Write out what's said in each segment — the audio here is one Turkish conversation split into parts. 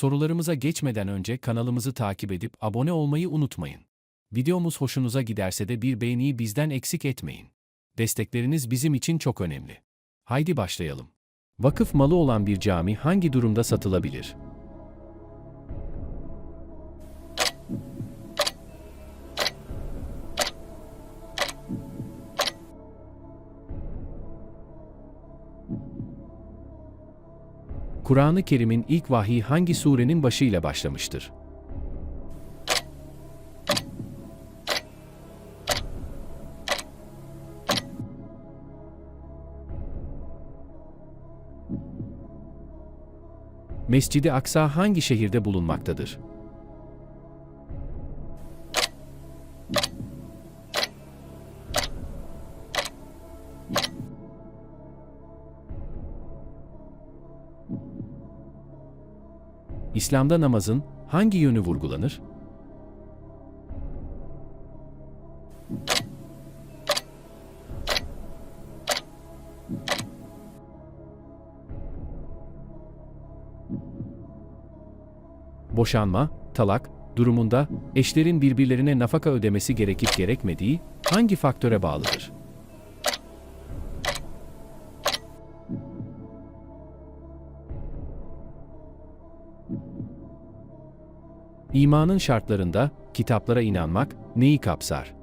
Sorularımıza geçmeden önce kanalımızı takip edip abone olmayı unutmayın. Videomuz hoşunuza giderse de bir beğeniyi bizden eksik etmeyin. Destekleriniz bizim için çok önemli. Haydi başlayalım. Vakıf malı olan bir cami hangi durumda satılabilir? Kur'an-ı Kerim'in ilk vahyi hangi surenin başıyla başlamıştır? Mescid-i Aksa hangi şehirde bulunmaktadır? İslam'da namazın hangi yönü vurgulanır? Boşanma, talak durumunda eşlerin birbirlerine nafaka ödemesi gerekip gerekmediği hangi faktöre bağlıdır? İmanın şartlarında kitaplara inanmak neyi kapsar?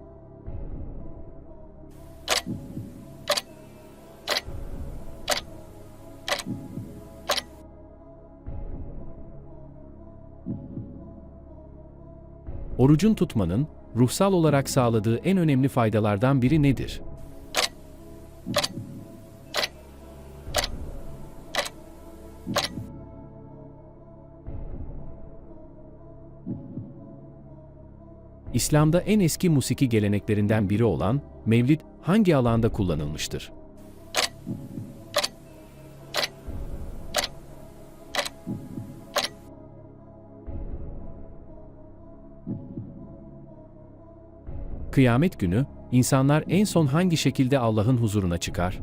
Orucun tutmanın ruhsal olarak sağladığı en önemli faydalardan biri nedir? İslam'da en eski musiki geleneklerinden biri olan Mevlid hangi alanda kullanılmıştır? Kıyamet günü insanlar en son hangi şekilde Allah'ın huzuruna çıkar?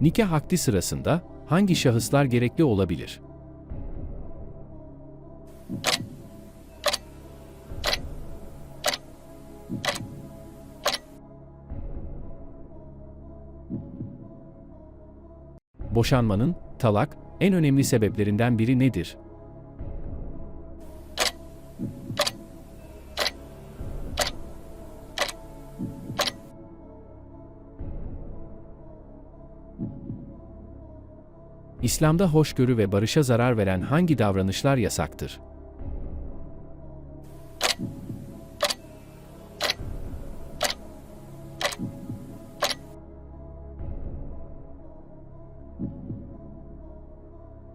Nikah akdi sırasında hangi şahıslar gerekli olabilir? Boşanmanın, talak, en önemli sebeplerinden biri nedir? İslam'da hoşgörü ve barışa zarar veren hangi davranışlar yasaktır?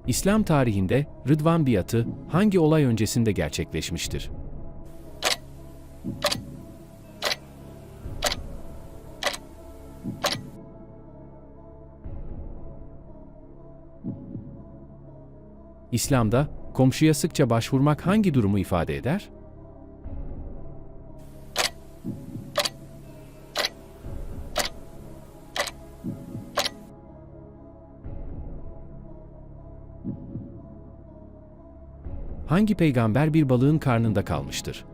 İslam tarihinde Rıdvan biatı hangi olay öncesinde gerçekleşmiştir? İslam'da komşuya sıkça başvurmak hangi durumu ifade eder? Hangi peygamber bir balığın karnında kalmıştır?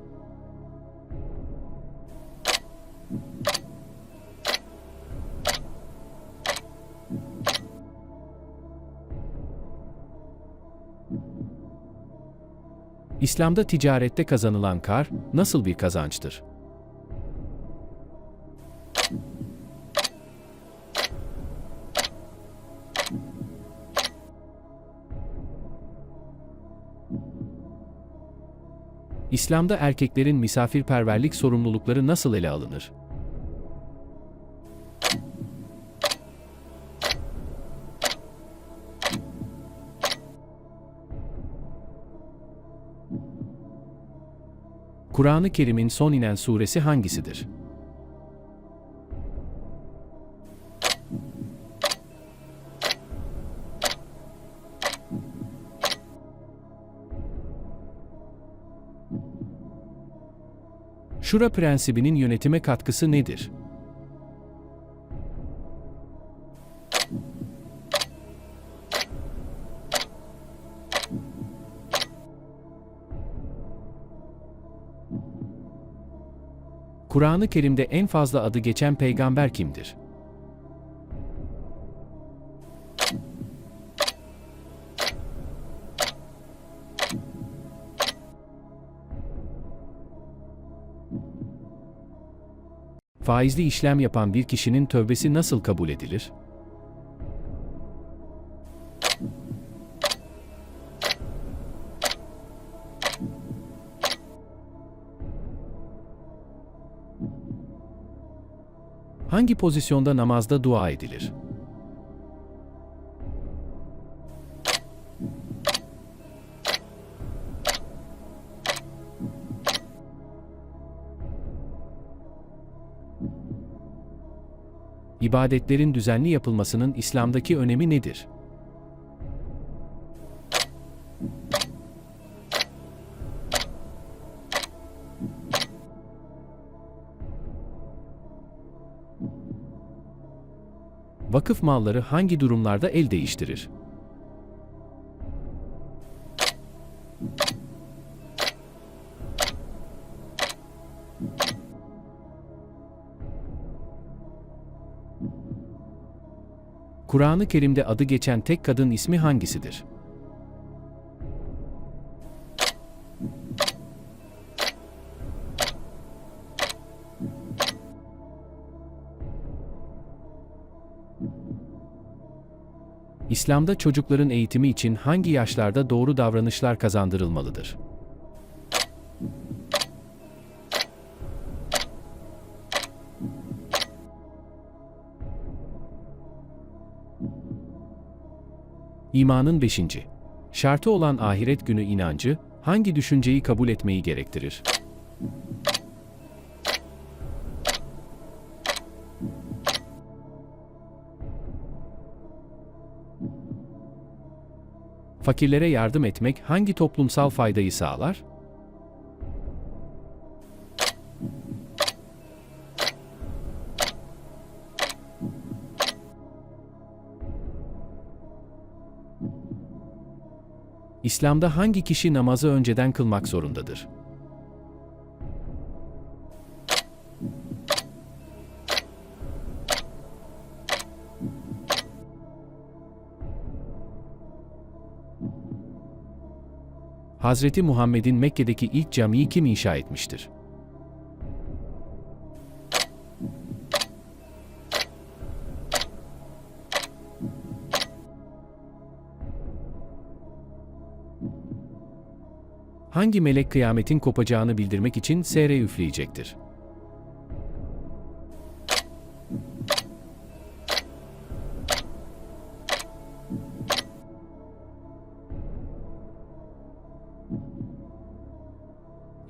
İslam'da ticarette kazanılan kar nasıl bir kazançtır? İslam'da erkeklerin misafirperverlik sorumlulukları nasıl ele alınır? Kur'an-ı Kerim'in son inen suresi hangisidir? Şura prensibinin yönetime katkısı nedir? Kur'an-ı Kerim'de en fazla adı geçen peygamber kimdir? Faizli işlem yapan bir kişinin tövbesi nasıl kabul edilir? Hangi pozisyonda namazda dua edilir? İbadetlerin düzenli yapılmasının İslam'daki önemi nedir? Vakıf malları hangi durumlarda el değiştirir? Kur'an-ı Kerim'de adı geçen tek kadın ismi hangisidir? İslam'da çocukların eğitimi için hangi yaşlarda doğru davranışlar kazandırılmalıdır? İmanın beşinci. Şartı olan ahiret günü inancı, hangi düşünceyi kabul etmeyi gerektirir? Fakirlere yardım etmek hangi toplumsal faydayı sağlar? İslam'da hangi kişi namazı önceden kılmak zorundadır? Hazreti Muhammed'in Mekke'deki ilk camiyi kim inşa etmiştir? Hangi melek kıyametin kopacağını bildirmek için sere üfleyecektir?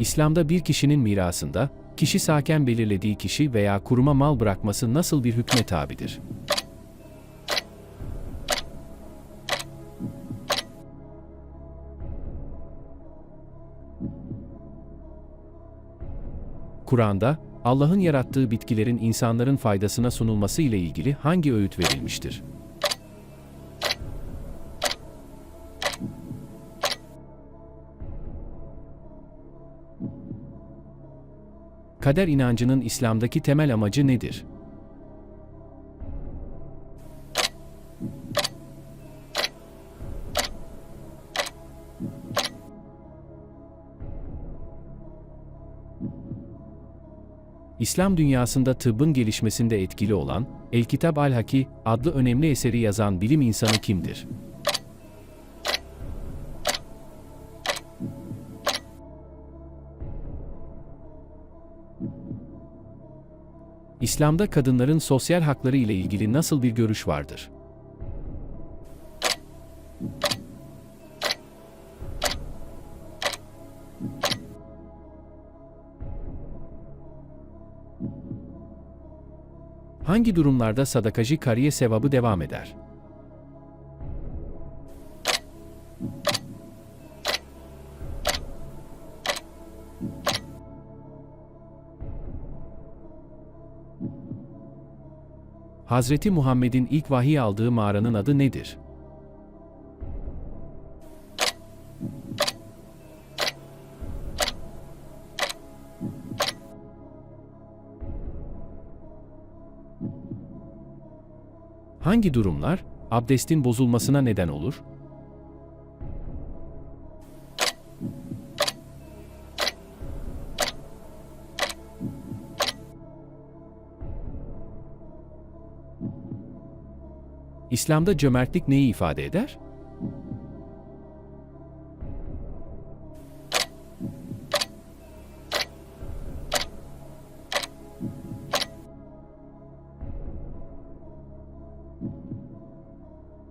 İslam'da bir kişinin mirasında, kişi saken belirlediği kişi veya kuruma mal bırakması nasıl bir hükme tabidir? Kur'an'da, Allah'ın yarattığı bitkilerin insanların faydasına sunulması ile ilgili hangi öğüt verilmiştir? Kader inancının İslam'daki temel amacı nedir? İslam dünyasında tıbbın gelişmesinde etkili olan, El-Kitab al-Haki adlı önemli eseri yazan bilim insanı kimdir? İslam'da kadınların sosyal hakları ile ilgili nasıl bir görüş vardır? Hangi durumlarda sadakacı kariye sevabı devam eder? Hazreti Muhammed'in ilk vahiy aldığı mağaranın adı nedir? Hangi durumlar abdestin bozulmasına neden olur? İslam'da cömertlik neyi ifade eder?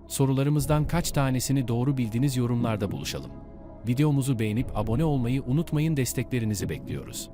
Sorularımızdan kaç tanesini doğru bildiniz yorumlarda buluşalım. Videomuzu beğenip abone olmayı unutmayın desteklerinizi bekliyoruz.